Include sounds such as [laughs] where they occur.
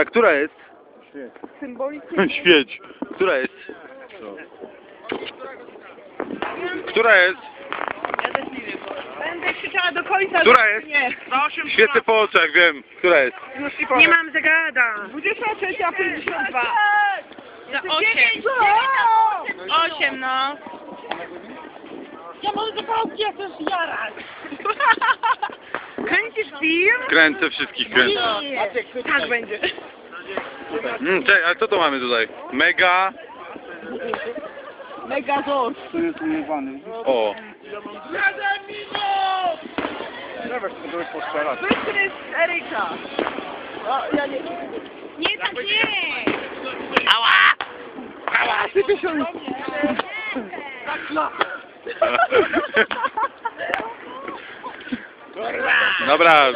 A która jest? Symbolicznie. [laughs] Świeć. Która jest? Która jest? Ja też nie wiem. Będę krzyczała do końca. Która że jest? Nie. Za 8 Świecę po oczach, wiem. Która jest? Już nie, nie mam zegada. 23, 52. Za 8. 8, no. Ja mam zapałki, ja też jarać. [laughs] Film? Kręcę wszystkich, kręcę. Nie. Tak będzie. Mm, czekaj, ale co to mamy tutaj? Mega... Megazord. Tu jest umywany. O. Zobacz, to byłeś postrzelać. To jest Eryka. O, ja nie. Nie, tak nie. Ała! Ała, ty [laughs] Kurwa! Dobra.